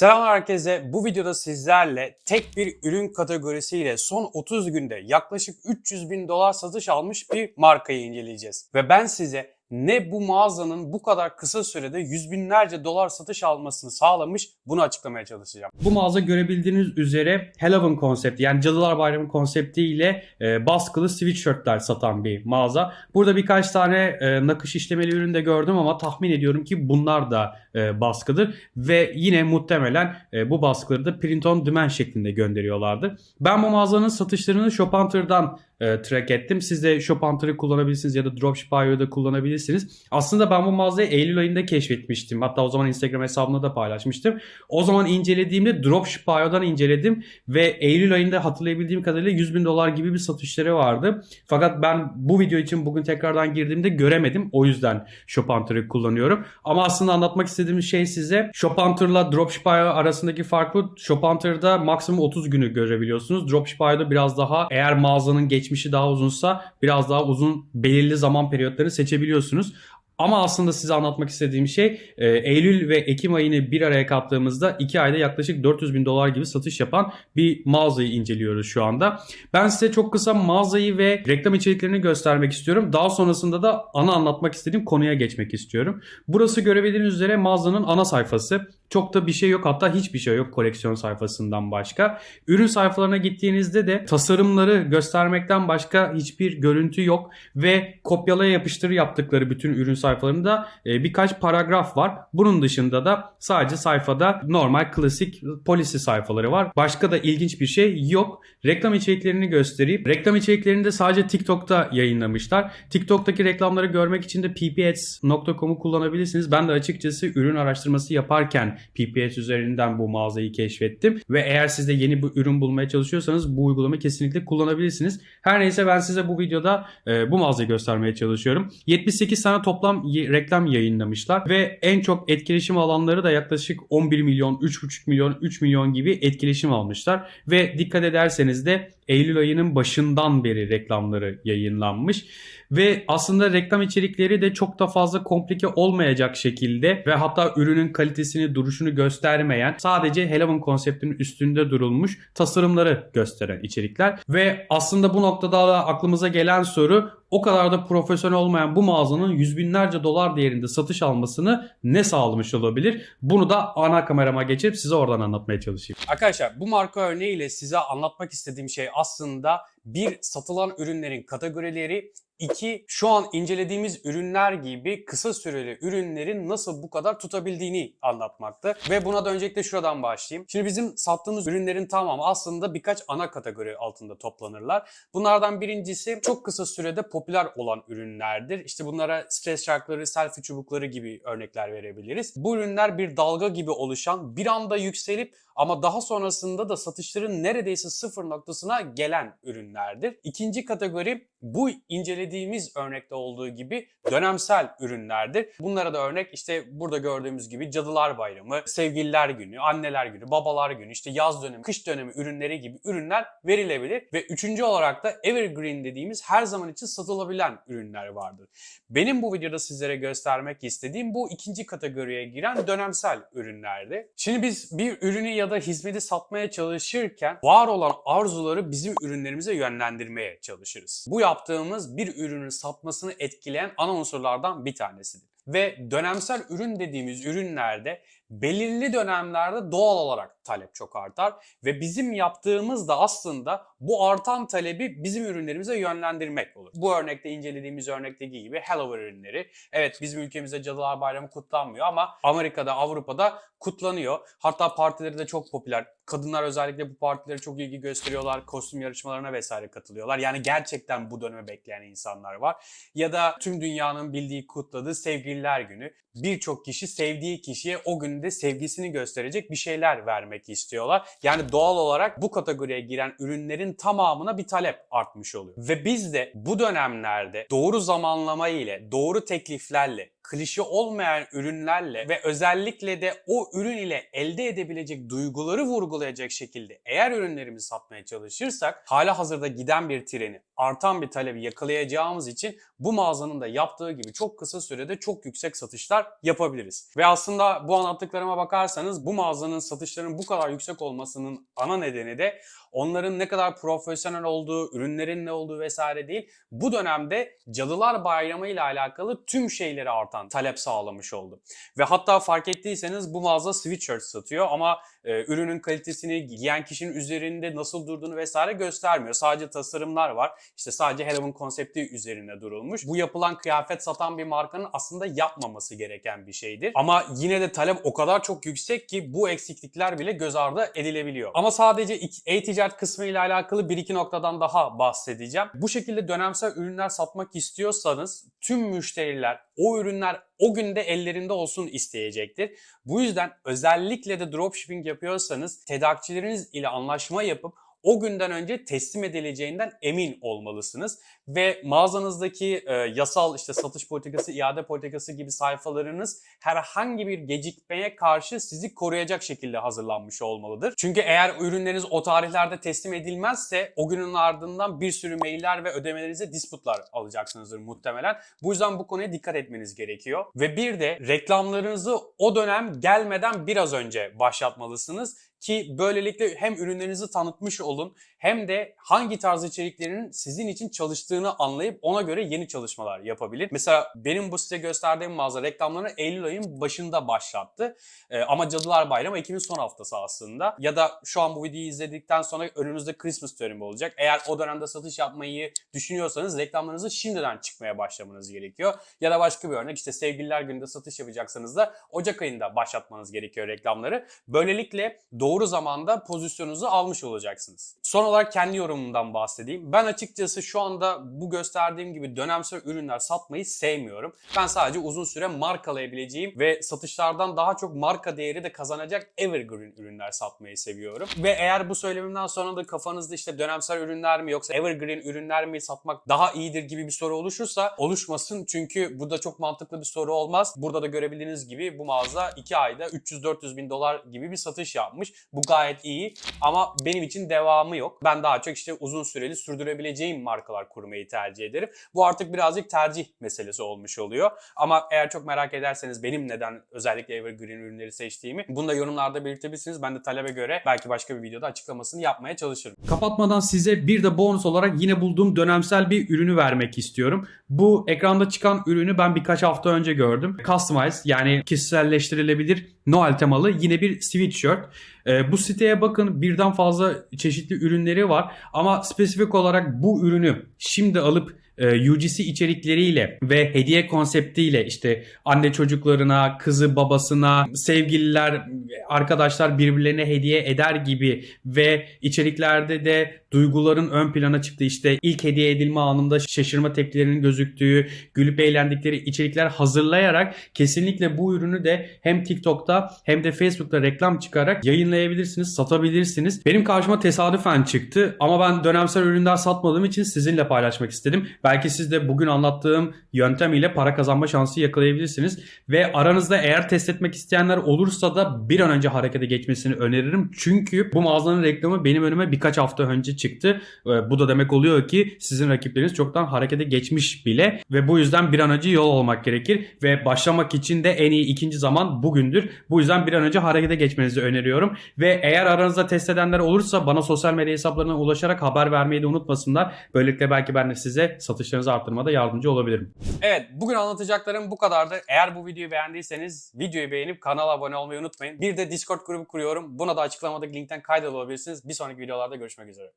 Selam herkese. Bu videoda sizlerle tek bir ürün kategorisiyle son 30 günde yaklaşık 300 bin dolar satış almış bir markayı inceleyeceğiz. Ve ben size ne bu mağazanın bu kadar kısa sürede yüz binlerce dolar satış almasını sağlamış bunu açıklamaya çalışacağım. Bu mağaza görebildiğiniz üzere Halloween konsepti yani Cadılar Bayramı konseptiyle e, baskılı sweatshirtler satan bir mağaza. Burada birkaç tane e, nakış işlemeli ürün de gördüm ama tahmin ediyorum ki bunlar da e, baskıdır. Ve yine muhtemelen e, bu baskıları da print on demand şeklinde gönderiyorlardı. Ben bu mağazanın satışlarını Shophunter'dan e, track ettim. Siz de Shophunter'ı kullanabilirsiniz ya da Dropship.io'da kullanabilirsiniz. Aslında ben bu mağazayı Eylül ayında keşfetmiştim. Hatta o zaman Instagram hesabımda da paylaşmıştım. O zaman incelediğimde Dropship.io'dan inceledim ve Eylül ayında hatırlayabildiğim kadarıyla 100 bin dolar gibi bir satışları vardı. Fakat ben bu video için bugün tekrardan girdiğimde göremedim. O yüzden Shophunter'ı kullanıyorum. Ama aslında anlatmak istediğim şey size Shophunter'la Dropship.io arasındaki fark bu. Shophunter'da maksimum 30 günü görebiliyorsunuz. Dropship.io'da biraz daha eğer mağazanın geçmişi daha uzunsa biraz daha uzun belirli zaman periyotlarını seçebiliyorsunuz. Ama aslında size anlatmak istediğim şey e, Eylül ve Ekim ayını bir araya kattığımızda 2 ayda yaklaşık 400 bin dolar gibi satış yapan bir mağazayı inceliyoruz şu anda. Ben size çok kısa mağazayı ve reklam içeriklerini göstermek istiyorum. Daha sonrasında da ana anlatmak istediğim konuya geçmek istiyorum. Burası görebildiğiniz üzere mağazanın ana sayfası. Çok da bir şey yok hatta hiçbir şey yok koleksiyon sayfasından başka. Ürün sayfalarına gittiğinizde de tasarımları göstermekten başka hiçbir görüntü yok ve kopyalaya yapıştır yaptıkları bütün ürün sayfalarında e, birkaç paragraf var. Bunun dışında da sadece sayfada normal klasik policy sayfaları var. Başka da ilginç bir şey yok. Reklam içeriklerini göstereyim. Reklam içeriklerini de sadece TikTok'ta yayınlamışlar. TikTok'taki reklamları görmek için de ppads.com'u kullanabilirsiniz. Ben de açıkçası ürün araştırması yaparken PPS üzerinden bu mağazayı keşfettim. Ve eğer siz de yeni bir ürün bulmaya çalışıyorsanız bu uygulamayı kesinlikle kullanabilirsiniz. Her neyse ben size bu videoda e, bu mağazayı göstermeye çalışıyorum. 78 tane toplam reklam yayınlamışlar ve en çok etkileşim alanları da yaklaşık 11 milyon, 3,5 milyon, 3 milyon gibi etkileşim almışlar. Ve dikkat ederseniz de Eylül ayının başından beri reklamları yayınlanmış. Ve aslında reklam içerikleri de çok da fazla komplike olmayacak şekilde ve hatta ürünün kalitesini, duruşunu göstermeyen sadece Halloween konseptinin üstünde durulmuş tasarımları gösteren içerikler. Ve aslında bu noktada da aklımıza gelen soru o kadar da profesyonel olmayan bu mağazanın yüz binlerce dolar değerinde satış almasını ne sağlamış olabilir? Bunu da ana kamerama geçip size oradan anlatmaya çalışayım. Arkadaşlar bu marka örneğiyle size anlatmak istediğim şey aslında bir satılan ürünlerin kategorileri İki, şu an incelediğimiz ürünler gibi kısa süreli ürünlerin nasıl bu kadar tutabildiğini anlatmaktı. Ve buna da öncelikle şuradan başlayayım. Şimdi bizim sattığımız ürünlerin tamamı aslında birkaç ana kategori altında toplanırlar. Bunlardan birincisi çok kısa sürede popüler olan ürünlerdir. İşte bunlara stres şarkıları, selfie çubukları gibi örnekler verebiliriz. Bu ürünler bir dalga gibi oluşan, bir anda yükselip ama daha sonrasında da satışların neredeyse sıfır noktasına gelen ürünlerdir. İkinci kategori bu incelediğimiz örnekte olduğu gibi dönemsel ürünlerdir. Bunlara da örnek işte burada gördüğümüz gibi Cadılar Bayramı, Sevgililer Günü, Anneler Günü, Babalar Günü, işte yaz dönemi, kış dönemi ürünleri gibi ürünler verilebilir. Ve üçüncü olarak da Evergreen dediğimiz her zaman için satılabilen ürünler vardır. Benim bu videoda sizlere göstermek istediğim bu ikinci kategoriye giren dönemsel ürünlerdi. Şimdi biz bir ürünü ya da hizmeti satmaya çalışırken var olan arzuları bizim ürünlerimize yönlendirmeye çalışırız. Bu yaptığımız bir ürünün satmasını etkileyen ana unsurlardan bir tanesidir. Ve dönemsel ürün dediğimiz ürünlerde belirli dönemlerde doğal olarak talep çok artar ve bizim yaptığımız da aslında bu artan talebi bizim ürünlerimize yönlendirmek olur. Bu örnekte incelediğimiz örnekteki gibi Halloween ürünleri. Evet bizim ülkemizde Cadılar Bayramı kutlanmıyor ama Amerika'da, Avrupa'da kutlanıyor. Hatta partileri de çok popüler. Kadınlar özellikle bu partilere çok ilgi gösteriyorlar. Kostüm yarışmalarına vesaire katılıyorlar. Yani gerçekten bu dönemi bekleyen insanlar var. Ya da tüm dünyanın bildiği, kutladığı Sevgililer Günü. Birçok kişi sevdiği kişiye o günde sevgisini gösterecek bir şeyler vermek istiyorlar. Yani doğal olarak bu kategoriye giren ürünlerin tamamına bir talep artmış oluyor. Ve biz de bu dönemlerde doğru zamanlama ile, doğru tekliflerle, klişe olmayan ürünlerle ve özellikle de o ürün ile elde edebilecek duyguları vurgulayacak şekilde eğer ürünlerimizi satmaya çalışırsak hala hazırda giden bir treni, artan bir talebi yakalayacağımız için bu mağazanın da yaptığı gibi çok kısa sürede çok yüksek satışlar yapabiliriz. Ve aslında bu anlattıklarıma bakarsanız bu mağazanın satışlarının bu kadar yüksek olmasının ana nedeni de onların ne kadar profesyonel olduğu, ürünlerin ne olduğu vesaire değil. Bu dönemde Cadılar Bayramı ile alakalı tüm şeyleri artan talep sağlamış oldu. Ve hatta fark ettiyseniz bu mağaza sweatshirt satıyor ama e, ürünün kalitesini giyen kişinin üzerinde nasıl durduğunu vesaire göstermiyor. Sadece tasarımlar var. İşte sadece Halloween konsepti üzerine durulmuş. Bu yapılan kıyafet satan bir markanın aslında yapmaması gereken bir şeydir. Ama yine de talep o kadar çok yüksek ki bu eksiklikler bile göz ardı edilebiliyor. Ama sadece ik- e-ticaret kısmı ile alakalı bir iki noktadan daha bahsedeceğim. Bu şekilde dönemsel ürünler satmak istiyorsanız tüm müşteriler o ürünler o günde ellerinde olsun isteyecektir. Bu yüzden özellikle de dropshipping yapıyorsanız tedarikçileriniz ile anlaşma yapıp o günden önce teslim edileceğinden emin olmalısınız. Ve mağazanızdaki e, yasal işte satış politikası, iade politikası gibi sayfalarınız herhangi bir gecikmeye karşı sizi koruyacak şekilde hazırlanmış olmalıdır. Çünkü eğer ürünleriniz o tarihlerde teslim edilmezse o günün ardından bir sürü mailler ve ödemelerinize disputlar alacaksınızdır muhtemelen. Bu yüzden bu konuya dikkat etmeniz gerekiyor. Ve bir de reklamlarınızı o dönem gelmeden biraz önce başlatmalısınız ki böylelikle hem ürünlerinizi tanıtmış olun hem de hangi tarz içeriklerin sizin için çalıştığını anlayıp ona göre yeni çalışmalar yapabilir. Mesela benim bu size gösterdiğim mağaza reklamlarını Eylül ayın başında başlattı. Ee, ama Cadılar Bayramı Ekim'in son haftası aslında. Ya da şu an bu videoyu izledikten sonra önünüzde Christmas dönemi olacak. Eğer o dönemde satış yapmayı düşünüyorsanız reklamlarınızı şimdiden çıkmaya başlamanız gerekiyor. Ya da başka bir örnek işte sevgililer gününde satış yapacaksanız da Ocak ayında başlatmanız gerekiyor reklamları. Böylelikle doğru zamanda pozisyonunuzu almış olacaksınız. Son olarak kendi yorumumdan bahsedeyim. Ben açıkçası şu anda bu gösterdiğim gibi dönemsel ürünler satmayı sevmiyorum. Ben sadece uzun süre markalayabileceğim ve satışlardan daha çok marka değeri de kazanacak evergreen ürünler satmayı seviyorum. Ve eğer bu söylemimden sonra da kafanızda işte dönemsel ürünler mi yoksa evergreen ürünler mi satmak daha iyidir gibi bir soru oluşursa oluşmasın. Çünkü bu da çok mantıklı bir soru olmaz. Burada da görebildiğiniz gibi bu mağaza 2 ayda 300-400 bin dolar gibi bir satış yapmış. Bu gayet iyi ama benim için devamı yok. Ben daha çok işte uzun süreli sürdürebileceğim markalar kurmayı tercih ederim. Bu artık birazcık tercih meselesi olmuş oluyor. Ama eğer çok merak ederseniz benim neden özellikle evergreen ürünleri seçtiğimi bunu da yorumlarda belirtebilirsiniz. Ben de talebe göre belki başka bir videoda açıklamasını yapmaya çalışırım. Kapatmadan size bir de bonus olarak yine bulduğum dönemsel bir ürünü vermek istiyorum. Bu ekranda çıkan ürünü ben birkaç hafta önce gördüm. Customize yani kişiselleştirilebilir Noel temalı yine bir sweatshirt. Ee, bu siteye bakın birden fazla çeşitli ürünleri var. Ama spesifik olarak bu ürünü şimdi alıp e, UGC içerikleriyle ve hediye konseptiyle işte anne çocuklarına, kızı babasına, sevgililer, arkadaşlar birbirlerine hediye eder gibi ve içeriklerde de duyguların ön plana çıktığı işte ilk hediye edilme anında şaşırma tepkilerinin gözüktüğü, gülüp eğlendikleri içerikler hazırlayarak kesinlikle bu ürünü de hem TikTok'ta hem de Facebook'ta reklam çıkarak yayınlayabilirsiniz, satabilirsiniz. Benim karşıma tesadüfen çıktı ama ben dönemsel ürünler satmadığım için sizinle paylaşmak istedim. Belki siz de bugün anlattığım yöntem ile para kazanma şansı yakalayabilirsiniz. Ve aranızda eğer test etmek isteyenler olursa da bir an önce harekete geçmesini öneririm. Çünkü bu mağazanın reklamı benim önüme birkaç hafta önce çıktı. Ee, Bu da demek oluyor ki sizin rakipleriniz çoktan harekete geçmiş bile ve bu yüzden bir an önce yol olmak gerekir ve başlamak için de en iyi ikinci zaman bugündür. Bu yüzden bir an önce harekete geçmenizi öneriyorum ve eğer aranızda test edenler olursa bana sosyal medya hesaplarına ulaşarak haber vermeyi de unutmasınlar. Böylelikle belki ben de size satışlarınızı arttırmada yardımcı olabilirim. Evet bugün anlatacaklarım bu kadardı. Eğer bu videoyu beğendiyseniz videoyu beğenip kanala abone olmayı unutmayın. Bir de Discord grubu kuruyorum. Buna da açıklamadaki linkten kaydolabilirsiniz. Bir sonraki videolarda görüşmek üzere.